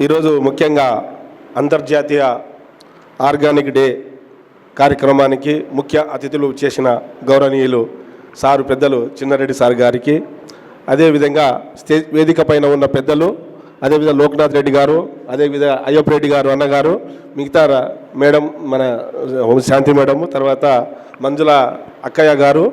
ఈరోజు ముఖ్యంగా అంతర్జాతీయ ఆర్గానిక్ డే కార్యక్రమానికి ముఖ్య అతిథులు చేసిన గౌరవనీయులు సారు పెద్దలు చిన్నారెడ్డి సార్ గారికి అదేవిధంగా స్టే వేదిక పైన ఉన్న పెద్దలు అదేవిధంగా లోక్నాథ్ రెడ్డి గారు అదేవిధంగా అయ్యప్ప రెడ్డి గారు అన్నగారు మిగతా మేడం మన శాంతి మేడము తర్వాత మంజుల అక్కయ్య గారు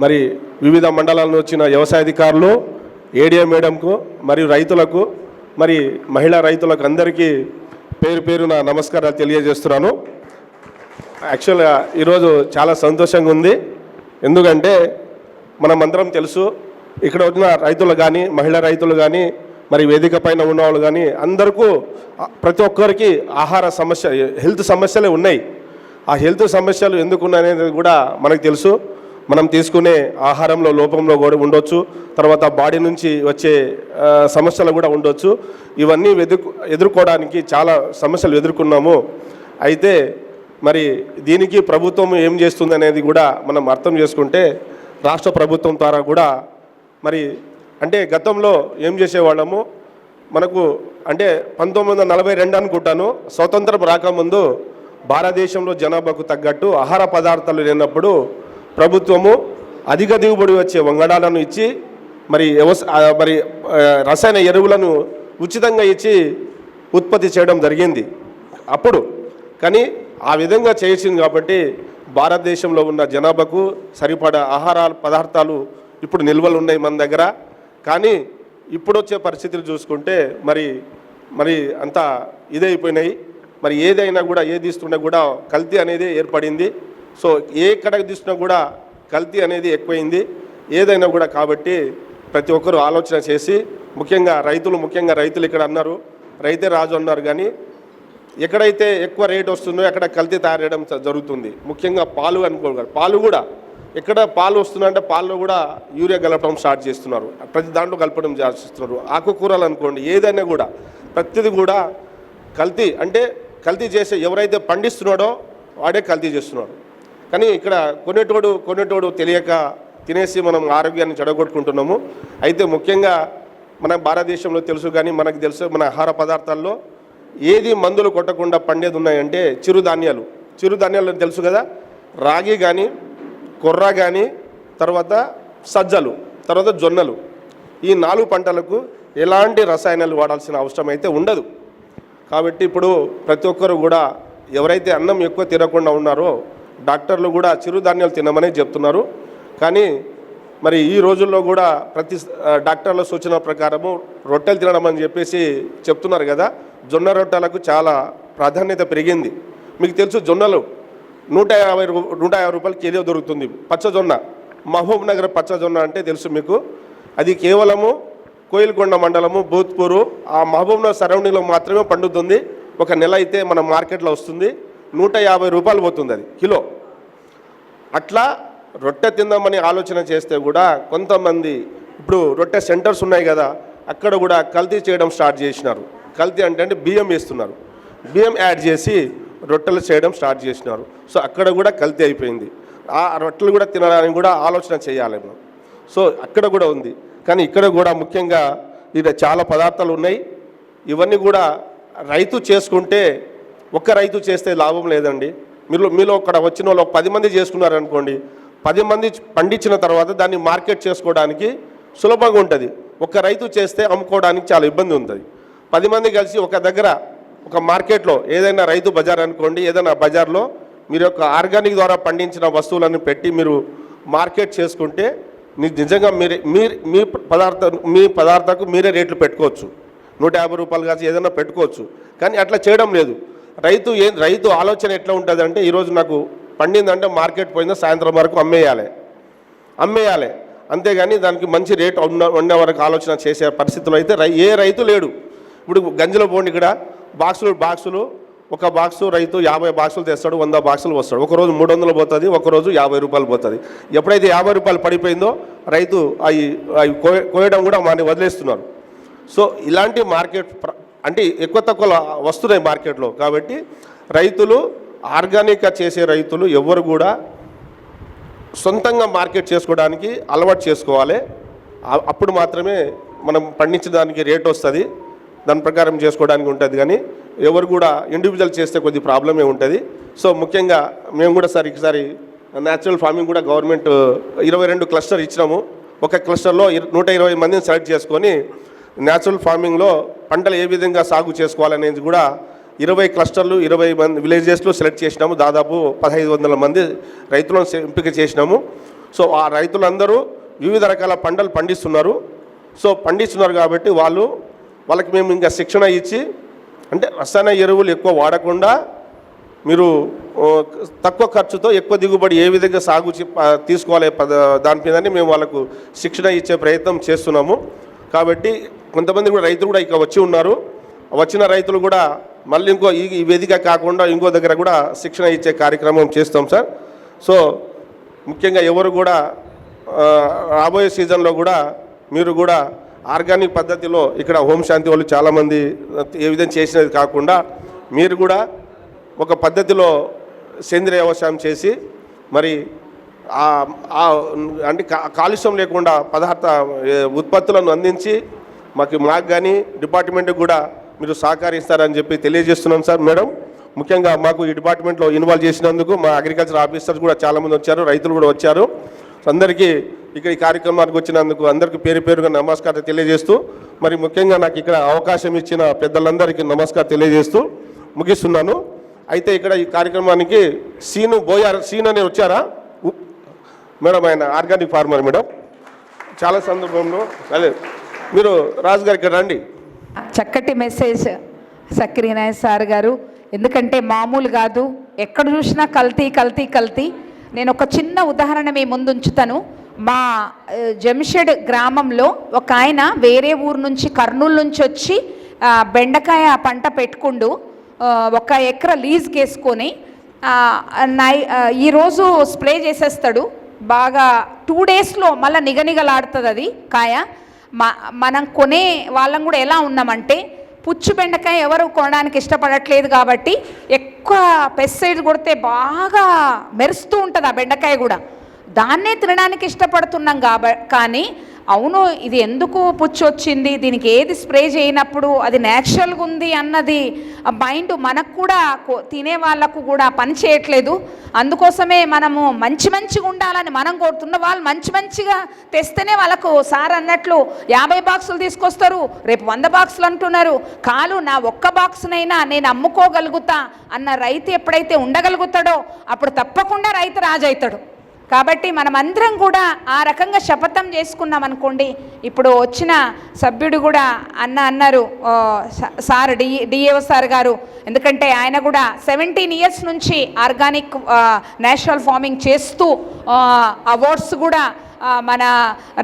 మరి వివిధ మండలాల వచ్చిన వ్యవసాయ అధికారులు ఏడిఎం మేడంకు మరియు రైతులకు మరి మహిళా రైతులకు అందరికీ పేరు పేరు నా నమస్కారాలు తెలియజేస్తున్నాను. యాక్చువల్గా ఈరోజు చాలా సంతోషంగా ఉంది. ఎందుకంటే మనమందరం తెలుసు ఇక్కడ వచ్చిన రైతులు కానీ మహిళా రైతులు కానీ మరి వేదిక పైన ఉన్నవాళ్ళు కానీ అందరికీ ప్రతి ఒక్కరికి ఆహార సమస్య హెల్త్ సమస్యలే ఉన్నాయి. ఆ హెల్త్ సమస్యలు ఎందుకు ఉన్నాయనేది కూడా మనకు తెలుసు. మనం తీసుకునే ఆహారంలో లోపంలో కూడా ఉండొచ్చు. తర్వాత బాడీ నుంచి వచ్చే సమస్యలు కూడా ఉండొచ్చు. ఇవన్నీ ఎదుర్కొ ఎదుర్కోవడానికి చాలా సమస్యలు ఎదుర్కొన్నాము. అయితే మరి దీనికి ప్రభుత్వం ఏం చేస్తుంది అనేది కూడా మనం అర్థం చేసుకుంటే రాష్ట్ర ప్రభుత్వం ద్వారా కూడా మరి అంటే గతంలో ఏం చేసేవాళ్ళము? మనకు అంటే పంతొమ్మిది వందల నలభై రెండు అనుకుంటాను. స్వతంత్రం రాకముందు భారతదేశంలో జనాభాకు తగ్గట్టు ఆహార పదార్థాలు లేనప్పుడు ప్రభుత్వము అధిక దిగుబడి వచ్చే వంగడాలను ఇచ్చి మరి వ్యవసాయ మరి రసాయన ఎరువులను ఉచితంగా ఇచ్చి ఉత్పత్తి చేయడం జరిగింది. అప్పుడు కానీ ఆ విధంగా చేసింది కాబట్టి భారతదేశంలో ఉన్న జనాభాకు సరిపడా ఆహార పదార్థాలు ఇప్పుడు నిల్వలు ఉన్నాయి మన దగ్గర. కానీ ఇప్పుడు వచ్చే పరిస్థితులు చూసుకుంటే మరి మరి అంతా ఇదైపోయినాయి మరి ఏదైనా కూడా ఏది ఇస్తున్నా కూడా కల్తీ అనేది ఏర్పడింది. సో ఏ కడకు తీసినా కూడా కల్తీ అనేది ఎక్కువైంది. ఏదైనా కూడా కాబట్టి ప్రతి ఒక్కరూ ఆలోచన చేసి ముఖ్యంగా రైతులు ముఖ్యంగా రైతులు ఇక్కడ అన్నారు. రైతే రాజు అన్నారు కానీ ఎక్కడైతే ఎక్కువ రేట్ వస్తుందో అక్కడ కల్తీ తయారు చేయడం జరుగుతుంది. ముఖ్యంగా పాలు అనుకోగలరు పాలు కూడా ఎక్కడ పాలు వస్తుందంటే పాల్లో కూడా యూరియా కలపడం స్టార్ట్ చేస్తున్నారు. ప్రతి దాంట్లో కలపడం చేస్తున్నారు. ఆకుకూరలు అనుకోండి ఏదైనా కూడా ప్రతిది కూడా కల్తీ అంటే కల్తీ చేసే ఎవరైతే పండిస్తున్నాడో వాడే కల్తీ చేస్తున్నాడు. కానీ ఇక్కడ కొనేటోడు కొనేటోడు తెలియక తినేసి మనం ఆరోగ్యాన్ని చెడగొట్టుకుంటున్నాము. అయితే ముఖ్యంగా మన భారతదేశంలో తెలుసు కానీ మనకు తెలుసు మన ఆహార పదార్థాల్లో ఏది మందులు కొట్టకుండా పండేది ఉన్నాయంటే చిరుధాన్యాలు. చిరుధాన్యాలు తెలుసు కదా? రాగి కానీ కొర్ర కానీ తర్వాత సజ్జలు తర్వాత జొన్నలు. ఈ నాలుగు పంటలకు ఎలాంటి రసాయనాలు వాడాల్సిన అవసరం అయితే ఉండదు. కాబట్టి ఇప్పుడు ప్రతి ఒక్కరు కూడా ఎవరైతే అన్నం ఎక్కువ తినకుండా ఉన్నారో డాక్టర్లు కూడా చిరుధాన్యాలు తినమని చెప్తున్నారు. కానీ మరి ఈ రోజుల్లో కూడా ప్రతి డాక్టర్ల సూచన ప్రకారము రొట్టెలు తినడం అని చెప్పేసి చెప్తున్నారు కదా. జొన్న రొట్టెలకు చాలా ప్రాధాన్యత పెరిగింది. మీకు తెలుసు జొన్నలు నూట యాభై నూట యాభై రూపాయలు కేజీ దొరుకుతుంది. పచ్చజొన్న మహబూబ్ నగర్ పచ్చజొన్న అంటే తెలుసు మీకు. అది కేవలము కోయిల్కొండ మండలము భూత్పూరు ఆ మహబూబ్ నగర్ సరౌండింగ్లో మాత్రమే పండుతుంది. ఒక నెల అయితే మన మార్కెట్లో వస్తుంది. నూట యాభై రూపాయలు పోతుంది అది కిలో. అట్లా రొట్టె తిందామని ఆలోచన చేస్తే కూడా కొంతమంది ఇప్పుడు రొట్టె సెంటర్స్ ఉన్నాయి కదా అక్కడ కూడా కల్తీ చేయడం స్టార్ట్ చేసినారు. కల్తీ అంటే అంటే బియ్యం వేస్తున్నారు. బియ్యం యాడ్ చేసి రొట్టెలు చేయడం స్టార్ట్ చేసినారు. సో అక్కడ కూడా కల్తీ అయిపోయింది. ఆ రొట్టెలు కూడా తినడానికి కూడా ఆలోచన చేయాలి మనం. సో అక్కడ కూడా ఉంది. కానీ ఇక్కడ కూడా ముఖ్యంగా ఇక్కడ చాలా పదార్థాలు ఉన్నాయి. ఇవన్నీ కూడా రైతు చేసుకుంటే ఒక్క రైతు చేస్తే లాభం లేదండి. మీరు మీలో అక్కడ వచ్చిన వాళ్ళు ఒక పది మంది చేసుకున్నారనుకోండి పది మంది పండించిన తర్వాత దాన్ని మార్కెట్ చేసుకోవడానికి సులభంగా ఉంటుంది. ఒక రైతు చేస్తే అమ్ముకోవడానికి చాలా ఇబ్బంది ఉంటుంది. పది మంది కలిసి ఒక దగ్గర ఒక మార్కెట్లో ఏదైనా రైతు బజార్ అనుకోండి ఏదైనా బజార్లో మీరు యొక్క ఆర్గానిక్ ద్వారా పండించిన వస్తువులను పెట్టి మీరు మార్కెట్ చేసుకుంటే మీకు నిజంగా మీరే మీరు మీ పదార్థ మీ పదార్థకు మీరే రేట్లు పెట్టుకోవచ్చు. నూట యాభై రూపాయలు కాసి ఏదైనా పెట్టుకోవచ్చు. కానీ అట్లా చేయడం లేదు. రైతు ఏ రైతు ఆలోచన ఎట్లా ఉంటుంది అంటే ఈరోజు నాకు పండిందంటే మార్కెట్ పోయిందో సాయంత్రం వరకు అమ్మేయాలి. అమ్మేయాలి. అంతేగాని దానికి మంచి రేట్ ఉన్న ఉండే వరకు ఆలోచన చేసే పరిస్థితులు అయితే రై ఏ రైతు లేడు. ఇప్పుడు గంజిలో పోండి ఇక్కడ. బాక్సులు బాక్సులు. ఒక బాక్సు రైతు యాభై బాక్సులు తెస్తాడు వంద బాక్సులు వస్తాడు. ఒకరోజు మూడు వందలు పోతుంది ఒకరోజు యాభై రూపాయలు పోతుంది. ఎప్పుడైతే యాభై రూపాయలు పడిపోయిందో రైతు అవి అవి కోయ- కోయడం కూడా మాని వదిలేస్తున్నారు. సో ఇలాంటి మార్కెట్ ప్ర- అంటే ఎక్కువ తక్కువ వస్తున్నాయి మార్కెట్లో. కాబట్టి రైతులు ఆర్గానిక్గా చేసే రైతులు ఎవరు కూడా సొంతంగా మార్కెట్ చేసుకోవడానికి అలవాటు చేసుకోవాలి. అప్పుడు మాత్రమే మనం పండించడానికి రేట్ వస్తుంది దాని ప్రకారం చేసుకోవడానికి ఉంటుంది. కానీ ఎవరు కూడా ఇండివిజువల్ చేస్తే కొద్ది ప్రాబ్లమే ఉంటుంది. సో ముఖ్యంగా మేము కూడా సార్ ఈసారి న్యాచురల్ ఫార్మింగ్ కూడా గవర్నమెంట్ ఇరవై రెండు క్లస్టర్ ఇచ్చినాము. ఒక క్లస్టర్లో నూట ఇరవై మందిని సెలెక్ట్ చేసుకొని న్యాచురల్ ఫార్మింగ్లో పంటలు ఏ విధంగా సాగు చేసుకోవాలనేది కూడా ఇరవై క్లస్టర్లు ఇరవై మంది విలేజెస్లో సెలెక్ట్ చేసినాము. దాదాపు పదహైదు వందల మంది రైతులను ఎంపిక చేసినాము. సో ఆ రైతులందరూ వివిధ రకాల పంటలు పండిస్తున్నారు. సో పండిస్తున్నారు కాబట్టి వాళ్ళు వాళ్ళకి మేము ఇంకా శిక్షణ ఇచ్చి అంటే రసాయన ఎరువులు ఎక్కువ వాడకుండా మీరు తక్కువ ఖర్చుతో ఎక్కువ దిగుబడి ఏ విధంగా సాగు చే- తీసుకోవాలి పద దాని మేము వాళ్ళకు శిక్షణ ఇచ్చే ప్రయత్నం చేస్తున్నాము. కాబట్టి కొంతమంది కూడా రైతులు కూడా ఇక వచ్చి ఉన్నారు. వచ్చిన రైతులు కూడా మళ్ళీ ఇంకో ఈ వేదిక కాకుండా ఇంకో దగ్గర కూడా శిక్షణ ఇచ్చే కార్యక్రమం చేస్తాం సార్. సో ముఖ్యంగా ఎవరు కూడా రాబోయే సీజన్లో కూడా మీరు కూడా ఆర్గానిక్ పద్ధతిలో ఇక్కడ హోంశాంతి శాంతి వాళ్ళు చాలామంది ఏ విధంగా చేసినది కాకుండా మీరు కూడా ఒక పద్ధతిలో సేంద్రియ వ్యవసాయం చేసి మరి అంటే కాలుష్యం లేకుండా పదార్థ ఉత్పత్తులను అందించి మాకు మాకు కానీ డిపార్ట్మెంట్కి కూడా మీరు సహకరిస్తారని చెప్పి తెలియజేస్తున్నాం సార్. మేడం ముఖ్యంగా మాకు ఈ డిపార్ట్మెంట్లో ఇన్వాల్వ్ చేసినందుకు మా అగ్రికల్చర్ ఆఫీసర్స్ కూడా చాలామంది వచ్చారు రైతులు కూడా వచ్చారు. అందరికీ ఇక్కడ ఈ కార్యక్రమానికి వచ్చినందుకు అందరికీ పేరు పేరుగా నమస్కారం తెలియజేస్తూ మరి ముఖ్యంగా నాకు ఇక్కడ అవకాశం ఇచ్చిన పెద్దలందరికీ నమస్కారం తెలియజేస్తూ ముగిస్తున్నాను. అయితే ఇక్కడ ఈ కార్యక్రమానికి సీను బోయార్ సీన్ అనే వచ్చారా? మేడం ఆయన ఆర్గానిక్ ఫార్మర్ మేడం. చాలా సందర్భంలో అదే మీరు రాజు గారు ఇక్కడ రండి. చక్కటి మెసేజ్ సక్రీనాయ్ సార్ గారు. ఎందుకంటే మామూలు కాదు ఎక్కడ చూసినా కల్తీ కల్తీ కల్తీ. నేను ఒక చిన్న ఉదాహరణ మీ ముందు ఉంచుతాను. మా జంషెడ్ గ్రామంలో ఒక ఆయన వేరే ఊరు నుంచి కర్నూలు నుంచి వచ్చి బెండకాయ పంట పెట్టుకుండు ఒక ఎకర లీజ్కి వేసుకొని నై ఈరోజు స్ప్రే చేసేస్తాడు. బాగా టూ డేస్లో మళ్ళీ నిగనిగలాడుతుంది అది కాయ. మనం కొనే వాళ్ళం కూడా ఎలా ఉన్నామంటే పుచ్చు బెండకాయ ఎవరు కొనడానికి ఇష్టపడట్లేదు కాబట్టి ఎక్కువ పెస్టిసైడ్ కొడితే బాగా మెరుస్తూ ఉంటుంది ఆ బెండకాయ కూడా. దాన్నే తినడానికి ఇష్టపడుతున్నాం కాబ కానీ అవును ఇది ఎందుకు పుచ్చు వచ్చింది? దీనికి ఏది స్ప్రే చేయనప్పుడు అది న్యాచురల్గా ఉంది అన్నది మైండ్ మనకు కూడా తినే వాళ్ళకు కూడా పని చేయట్లేదు. అందుకోసమే మనము మంచి మంచిగా ఉండాలని మనం కోరుతున్న వాళ్ళు మంచి మంచిగా తెస్తేనే వాళ్ళకు సార్ అన్నట్లు యాభై బాక్సులు తీసుకొస్తారు రేపు వంద బాక్సులు అంటున్నారు. కాలు నా ఒక్క బాక్సునైనా నేను అమ్ముకోగలుగుతా అన్న రైతు ఎప్పుడైతే ఉండగలుగుతాడో అప్పుడు తప్పకుండా రైతు రాజవుతాడు కాబట్టి మనమందరం కూడా ఆ రకంగా శపథం చేసుకున్నాం అనుకోండి ఇప్పుడు వచ్చిన సభ్యుడు కూడా అన్న అన్నారు సార్ డి డిఏఓ సార్ గారు ఎందుకంటే ఆయన కూడా సెవెంటీన్ ఇయర్స్ నుంచి ఆర్గానిక్ నేషనల్ ఫార్మింగ్ చేస్తూ అవార్డ్స్ కూడా మన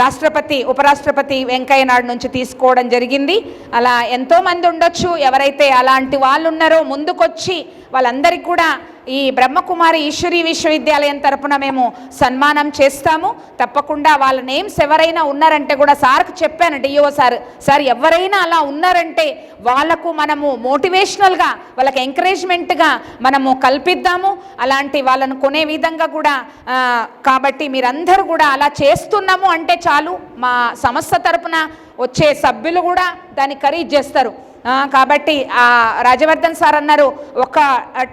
రాష్ట్రపతి ఉపరాష్ట్రపతి వెంకయ్య నాయుడు నుంచి తీసుకోవడం జరిగింది. అలా ఎంతోమంది ఉండొచ్చు ఎవరైతే అలాంటి వాళ్ళు ఉన్నారో ముందుకొచ్చి వాళ్ళందరికీ కూడా ఈ బ్రహ్మకుమారి ఈశ్వరీ విశ్వవిద్యాలయం తరపున మేము సన్మానం చేస్తాము. తప్పకుండా వాళ్ళ నేమ్స్ ఎవరైనా ఉన్నారంటే కూడా సార్కి చెప్పాను డిఓ సార్. సార్ ఎవరైనా అలా ఉన్నారంటే వాళ్ళకు మనము మోటివేషనల్గా వాళ్ళకి ఎంకరేజ్మెంట్గా మనము కల్పిద్దాము. అలాంటి వాళ్ళను కొనే విధంగా కూడా కాబట్టి మీరందరూ కూడా అలా చేస్తున్నాము అంటే చాలు. మా సంస్థ తరపున వచ్చే సభ్యులు కూడా దాన్ని ఖరీదు చేస్తారు. కాబట్టి రాజవర్ధన్ సార్ అన్నారు ఒక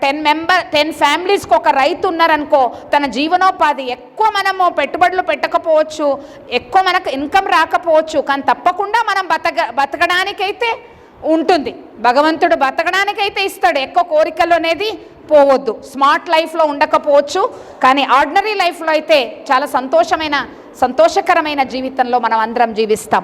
టెన్ మెంబర్ టెన్ ఫ్యామిలీస్కి ఒక రైతు ఉన్నారనుకో తన జీవనోపాధి ఎక్కువ మనము పెట్టుబడులు పెట్టకపోవచ్చు ఎక్కువ మనకు ఇన్కమ్ రాకపోవచ్చు కానీ తప్పకుండా మనం బతక బతకడానికైతే ఉంటుంది. భగవంతుడు బతకడానికైతే ఇస్తాడు ఎక్కువ కోరికలు అనేది పోవద్దు. స్మార్ట్ లైఫ్లో ఉండకపోవచ్చు కానీ ఆర్డినరీ లైఫ్లో అయితే చాలా సంతోషమైన సంతోషకరమైన జీవితంలో మనం అందరం జీవిస్తాం.